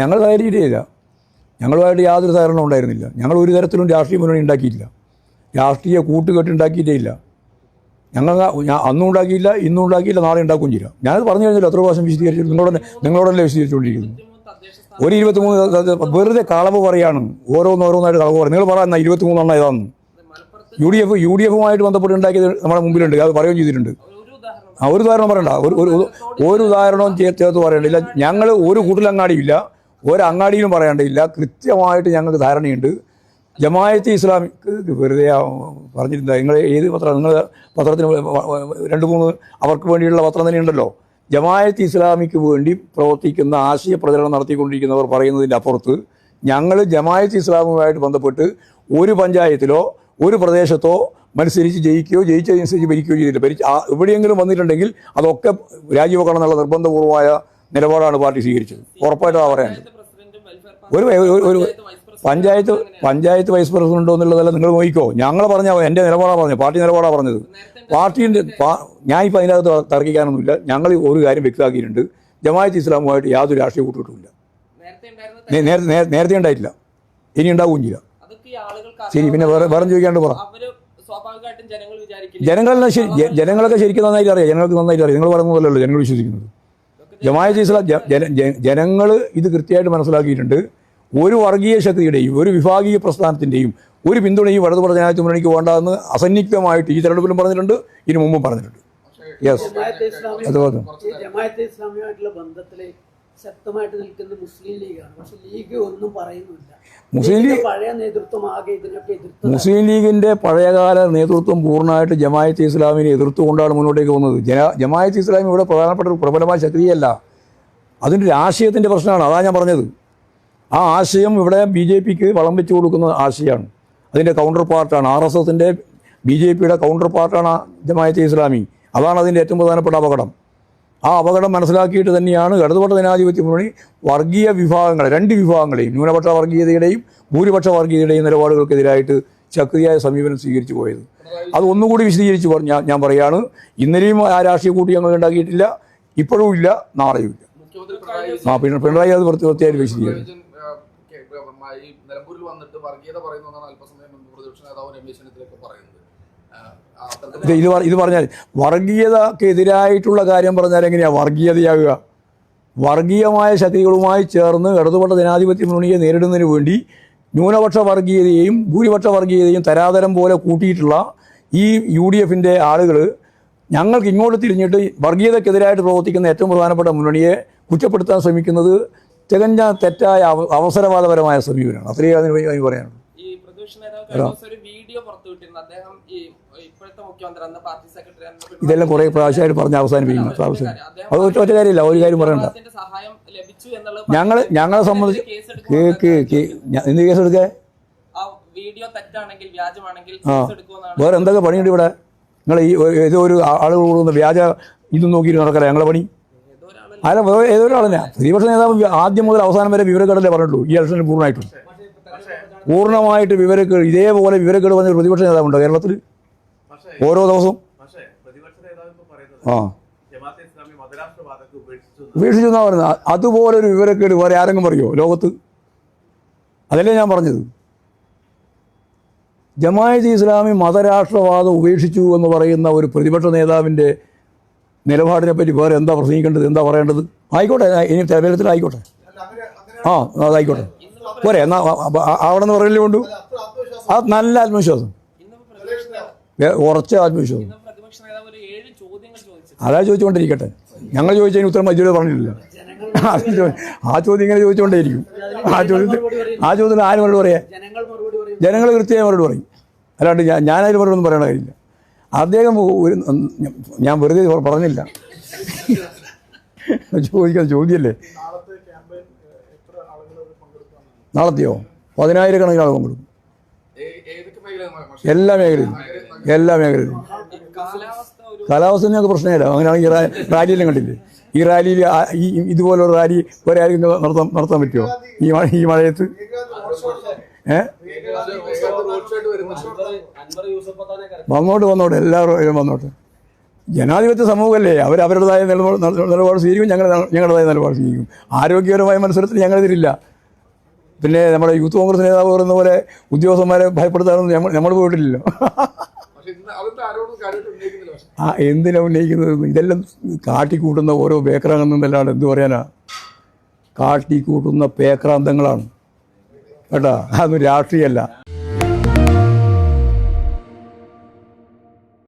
ഞങ്ങൾ സഹകരിച്ചിട്ടേയില്ല ഞങ്ങളുമായിട്ട് യാതൊരു സഹകരണം ഉണ്ടായിരുന്നില്ല. ഞങ്ങൾ ഒരു തരത്തിലും രാഷ്ട്രീയ മുന്നണി ഉണ്ടാക്കിയിട്ടില്ല. രാഷ്ട്രീയ കൂട്ടുകെട്ട് ഉണ്ടാക്കിയിട്ടേ ഇല്ല. ഞങ്ങൾ ഞാൻ അന്നും ഉണ്ടാക്കിയില്ല ഇന്നും ഉണ്ടാക്കിയില്ല നാളെ ഉണ്ടാക്കുകയും ചെയ്യില്ല. ഞാനത് പറഞ്ഞു കഴിഞ്ഞാൽ എത്ര പ്രാവശ്യം വിശദീകരിച്ചു നിങ്ങളോട് നിങ്ങളോടല്ലേ വിശദീകരിച്ചുകൊണ്ടിരിക്കുന്നു ഒരു ഇരുപത്തിമൂന്ന് വെറുതെ കളവ് പറയാണ്. ഓരോന്ന് ഓരോന്നായിട്ട് കളവ് പറയും. നിങ്ങൾ പറയാം എന്നാൽ ഇരുപത്തിമൂന്നെണ്ണം ഏതാണെന്ന് U D F U D എഫുമായിട്ട് ബന്ധപ്പെട്ട് ഉണ്ടാക്കിയത് നമ്മുടെ മുമ്പിലുണ്ട്. അത് പറയുകയും ചെയ്തിട്ടുണ്ട്. ആ ഒരു ഉദാഹരണം പറയണ്ട. ഒരു ഒരു ഉദാഹരണവും ചേർത്ത് പറയണ്ടില്ല ഞങ്ങൾ ഒരു കൂട്ടിലങ്ങാടിയില്ല ഒരു അങ്ങാടിയിലും പറയേണ്ടതില്ല കൃത്യമായിട്ട് ഞങ്ങൾക്ക് ധാരണയുണ്ട്. ജമായത്ത് ഇസ്ലാമിക്ക് വെറുതെ പറഞ്ഞിരുന്ന നിങ്ങൾ ഏത് പത്രം നിങ്ങൾ പത്രത്തിന് രണ്ട് മൂന്ന് അവർക്ക് വേണ്ടിയുള്ള പത്രം തന്നെയുണ്ടല്ലോ ജമായത്ത് ഇസ്ലാമിക്ക് വേണ്ടി പ്രവർത്തിക്കുന്ന ആശയ പ്രചരണം നടത്തിക്കൊണ്ടിരിക്കുന്നവർ പറയുന്നതിന്റെ അപ്പുറത്ത് ഞങ്ങൾ ജമായത്ത് ഇസ്ലാമുമായിട്ട് ബന്ധപ്പെട്ട് ഒരു പഞ്ചായത്തിലോ ഒരു പ്രദേശത്തോ മത്സരിച്ച് ജയിക്കുകയോ ജയിച്ചതനുസരിച്ച് ഭരിക്കുകയോ ചെയ്തില്ല ഭരിച്ച് എവിടെയെങ്കിലും വന്നിട്ടുണ്ടെങ്കിൽ അതൊക്കെ രാജിവെക്കണം എന്നുള്ള നിർബന്ധപൂർവമായ നിലപാടാണ് പാർട്ടി സ്വീകരിച്ചത്. ഉറപ്പായിട്ടും ആ പറയാനുണ്ട് ഒരു ഒരു- പഞ്ചായത്ത് പഞ്ചായത്ത് വൈസ് പ്രസിഡന്റ് ഉണ്ടോ എന്നുള്ളതല്ല നിങ്ങൾ നോക്കിക്കോ. ഞങ്ങൾ പറഞ്ഞ എന്റെ നിലപാടാണ് പറഞ്ഞത്. പാർട്ടി നിലപാടാണ് പറഞ്ഞത്. പാർട്ടീന്റെ ഞാൻ ഇപ്പം അതിനകത്ത് തർക്കിക്കാനൊന്നുമില്ല. ഞങ്ങൾ ഒരു കാര്യം വ്യക്തമാക്കിയിട്ടുണ്ട്. ജമാഅത്ത് ഇസ്ലാമുമായിട്ട് യാതൊരു രാഷ്ട്രീയ കൂട്ടുകെട്ടുമില്ല. നേരത്തെ ഉണ്ടായിട്ടില്ല. ഇനി ഉണ്ടാവുകയും ചെയ്യില്ല. ആളുകൾക്ക് ശരി പിന്നെ വേറെ വേറെ ചോദിക്കാണ്ട് പറ. ജനങ്ങളെല്ലാം ശരി ജനങ്ങളൊക്കെ ശരിക്കും നന്നായിട്ട് അറിയാം ജനങ്ങൾക്ക് നന്നായിട്ട് അറിയാം നിങ്ങൾ പറയുന്നതല്ലല്ലോ ജനങ്ങൾ വിശ്വസിക്കുന്നത്. ജമാഅത്ത് ഇസ്ലാം ജനങ്ങൾ ഇത് കൃത്യമായിട്ട് മനസ്സിലാക്കിയിട്ടുണ്ട്. ഒരു വർഗീയ ശക്തിയുടെയും ഒരു വിഭാഗീയ പ്രസ്ഥാനത്തിന്റെയും ഒരു പിന്തുണയും വലതുപക്ഷ ജനാധിപത്യ മുന്നണിക്ക് വേണ്ടാന്ന് അസന്നിഗ്ധമായിട്ട് ഈ തെരഞ്ഞെടുപ്പിലും പറഞ്ഞിട്ടുണ്ട് ഇതിനു മുമ്പും പറഞ്ഞിട്ടുണ്ട്. യെസ് ഇസ്ലാമി ശക്തമായിട്ട് നിൽക്കുന്ന മുസ്ലിം ലീഗാണ്. പക്ഷെ ലീഗ് ഒന്നും പറയുന്നില്ല. മുസ്ലിം ലീഗ് ലീഗിന്റെ പഴയ നേതൃത്വം ആകെ ഇതിനൊക്കെ എതിർത്ത് മുസ്ലിം ലീഗിന്റെ പഴയകാല നേതൃത്വം പൂർണമായിട്ട് ജമായത്ത് ഇസ്ലാമിനെ എതിർത്തുകൊണ്ടാണ് മുന്നോട്ടേക്ക് പോകുന്നത്. ജന ജമായത്ത് ഇസ്ലാമി ഇവിടെ പ്രധാനപ്പെട്ട ഒരു പ്രബലമായ ശക്തിയല്ല അതിന്റെ ഒരു ആശയത്തിന്റെ പ്രശ്നമാണ്. അതാണ് ഞാൻ പറഞ്ഞത്. ആ ആശയം ഇവിടെ ബി ജെ പിക്ക് വളം വെച്ചു കൊടുക്കുന്ന ആശയമാണ്. അതിന്റെ കൗണ്ടർ പാർട്ടാണ് ആർ എസ് എസിന്റെ ബി ജെ പിയുടെ കൗണ്ടർ പാർട്ടാണ് ജമായത്ത് ഇസ്ലാമി. അതാണ് അതിന്റെ ഏറ്റവും പ്രധാനപ്പെട്ട അപകടം. ആ അപകടം മനസ്സിലാക്കിയിട്ട് തന്നെയാണ് ഇടതുപക്ഷ ജനാധിപത്യ മുന്നണി വർഗീയ വിഭാഗങ്ങളെ രണ്ട് വിഭാഗങ്ങളെയും ന്യൂനപക്ഷ വർഗീയതയുടെയും ഭൂരിപക്ഷ വർഗീയതയുടെയും നിലപാടുകൾക്കെതിരായിട്ട് ശക്തിയായ സമീപനം സ്വീകരിച്ചു പോയത്. അത് ഒന്നുകൂടി വിശദീകരിച്ച് പറഞ്ഞാൽ ഞാൻ പറയാണ് ഇന്നലെയും ആ രാഷ്ട്രീയ കൂട്ടി ഞങ്ങൾ ഉണ്ടാക്കിയിട്ടില്ല. ഇപ്പോഴും ഇല്ല നാളെയും ഇല്ല. ആ പിന്നെ പിണറായി അത് വൃത്തിയായിട്ട് വിശദീകരിച്ചു. നിലമ്പൂരിൽ വന്നിട്ട് വർഗീയത പറയുന്നതാണ് അല്പസമയം മുമ്പ് പ്രതിപക്ഷ നേതാവ് രമേശ് ചെന്നിത്തലയൊക്കെ പറയുന്നത്. ഇത് ഇത് പറ- പറഞ്ഞാൽ വർഗീയതക്കെതിരായിട്ടുള്ള കാര്യം പറഞ്ഞാൽ എങ്ങനെയാണ് വർഗീയതയാകുക? വർഗീയമായ ശക്തികളുമായി ചേർന്ന് ഇടതുപക്ഷ ജനാധിപത്യ മുന്നണിയെ നേരിടുന്നതിന് വേണ്ടി ന്യൂനപക്ഷ വർഗീയതയെയും ഭൂരിപക്ഷ വർഗീയതയും തരാതരം പോലെ കൂട്ടിയിട്ടുള്ള ഈ യു ഡി എഫിന്റെ ആളുകൾ ഞങ്ങൾക്ക് ഇങ്ങോട്ട് തിരിഞ്ഞിട്ട് വർഗീയതക്കെതിരായിട്ട് പ്രവർത്തിക്കുന്ന ഏറ്റവും പ്രധാനപ്പെട്ട മുന്നണിയെ കുറ്റപ്പെടുത്താൻ ശ്രമിക്കുന്നത് തികഞ്ഞ തെറ്റായ അവസരവാദപരമായ സമീപനമാണ്. അത്രയും അതിന് പറയാനുള്ളൂ. ഇതെല്ലാം കുറെ പ്രാവശ്യമായിട്ട് പറഞ്ഞ് അവസാനിപ്പിക്കുന്നു. അത് ഒറ്റ ഒറ്റ കാര്യമില്ല ഒരു കാര്യം പറയണ്ട. സഹായം ലഭിച്ചു എന്നുള്ളത് ഞങ്ങൾ ഞങ്ങളെ സംബന്ധിച്ച് എന്ത് കേസ് എടുക്കേ? ആ വീഡിയോ തെറ്റാണെങ്കിൽ വ്യാജമാണെങ്കിൽ കേസ് എടുക്കുമെന്നാണ് വേറെ എന്തൊക്കെ പണിയുണ്ട് ഇവിടെ? നിങ്ങൾ ഈ ഏതൊരു ഏതോ ഒരു ആളുകൾ കൊടുക്കുന്ന വ്യാജ ഇതും നോക്കിയിട്ട് നടക്കല ഞങ്ങളെ പണി? അല്ല വേറെ ഏതോ പ്രതിപക്ഷ നേതാവ് ആദ്യം മുതൽ അവസാനം വരെ വിവരക്കേടല്ലേ പറഞ്ഞിട്ടുള്ളൂ. ഈ ഇലക്ഷനിൽ പൂർണമായിട്ടും. പൂർണമായിട്ട് വിവരക്കേട് ഇതേപോലെ വിവരക്കേട് വന്ന ഒരു പ്രതിപക്ഷ നേതാവുണ്ടോ കേരളത്തിൽ? ഓരോ ദിവസവും? ആ. ജമാഅത്തെ ഇസ്ലാമി മതരാഷ്ട്രവാദത്തെ ഉപേക്ഷിച്ചു എന്നാ പറയുന്നത്? അതുപോലെ ഒരു വിവരക്കേട് വേറെ ആരെങ്കിലും പറയോ ലോകത്ത്? അതല്ലേ ഞാൻ പറഞ്ഞത്. ജമായത്ത് ഇസ്ലാമി മതരാഷ്ട്രവാദം ഉപേക്ഷിച്ചു എന്ന് പറയുന്ന ഒരു പ്രതിപക്ഷ നേതാവിന്റെ നിലപാടിനെ പറ്റി വേറെ എന്താ പ്രസംഗിക്കേണ്ടത്? എന്താ പറയേണ്ടത്? ആയിക്കോട്ടെ ഇനി തെരഞ്ഞെടുപ്പിൽ ആയിക്കോട്ടെ. ആ അതായിക്കോട്ടെ. പോരെ എന്നാ ആ- ആ- അവിടെ നിന്ന് പറയല്ലേ കൊണ്ടു അത് നല്ല ആത്മവിശ്വാസം. ഉറച്ച ആത്മവിശ്വാസം. അതാ ചോദിച്ചുകൊണ്ടിരിക്കട്ടെ. ഞങ്ങൾ ചോദിച്ചതിന് ഉത്തരം ഇതുവരെ പറഞ്ഞിട്ടില്ല. ആ ചോദ്യം ഇങ്ങനെ ചോദിച്ചുകൊണ്ടേയിരിക്കും. ആ ചോദ്യത്തിൽ ആ ചോദ്യത്തിൽ ആരും മറുപടി പറയാ? ജനങ്ങൾ മറുപടി പറയും. ജനങ്ങൾ കൃത്യമായി മറുപടി പറയും. അല്ലാണ്ട് ഞാൻ ഞാനതിൽ മറുപടി ഒന്നും പറയേണ്ട കാര്യമില്ല. അദ്ദേഹം ഒരു ഞാൻ വെറുതെ പറഞ്ഞില്ല. ചോദിക്കാൻ ചോദ്യമല്ലേ നാളത്തെയോ? പതിനായിരക്കണക്കിന് ആളുകൾ പങ്കെടുക്കും എല്ലാ മേഖലയിലും. എല്ലാ മേഖലയിലും. കാലാവസ്ഥ ഞങ്ങൾക്ക് പ്രശ്നമില്ല. അങ്ങനെയാണെങ്കിൽ റാലിയെല്ലാം കണ്ടില്ലേ? ഈ റാലിയിൽ ഈ ഇതുപോലൊരു റാലി ഒരേ ആർക്കും നടത്താൻ നടത്താൻ പറ്റുമോ ഈ മഴ ഈ മഴയത്ത്? വന്നോട്ട് വന്നോട്ടെ. എല്ലാവരും വന്നോട്ടെ. ജനാധിപത്യ സമൂഹമല്ലേ? അവർ അവരുടേതായ നിലപാട് നിലപാട് സ്വീകരിക്കും ഞങ്ങൾ ഞങ്ങളുടേതായ നിലപാട് സ്വീകരിക്കും. ആരോഗ്യപരമായ മത്സരത്തിൽ ഞങ്ങളെതിരില്ല പിന്നെ നമ്മുടെ യൂത്ത് കോൺഗ്രസ് നേതാവ് പറയുന്ന പോലെ ഉദ്യോഗസ്ഥന്മാരെ ഭയപ്പെടുത്താനൊന്നും നമ്മൾ നമ്മൾ പോയിട്ടില്ലല്ലോ. ആ എന്തിനാ ഉന്നയിക്കുന്നത്? ഇതെല്ലാം കാട്ടിക്കൂട്ടുന്ന ഓരോ പേക്രാന്തങ്ങളാണ് എന്തു പറയാനാ? കാട്ടിക്കൂട്ടുന്ന പേക്രാന്തങ്ങളാണ്. കേട്ടോ? അതൊന്നും രാഷ്ട്രീയമല്ല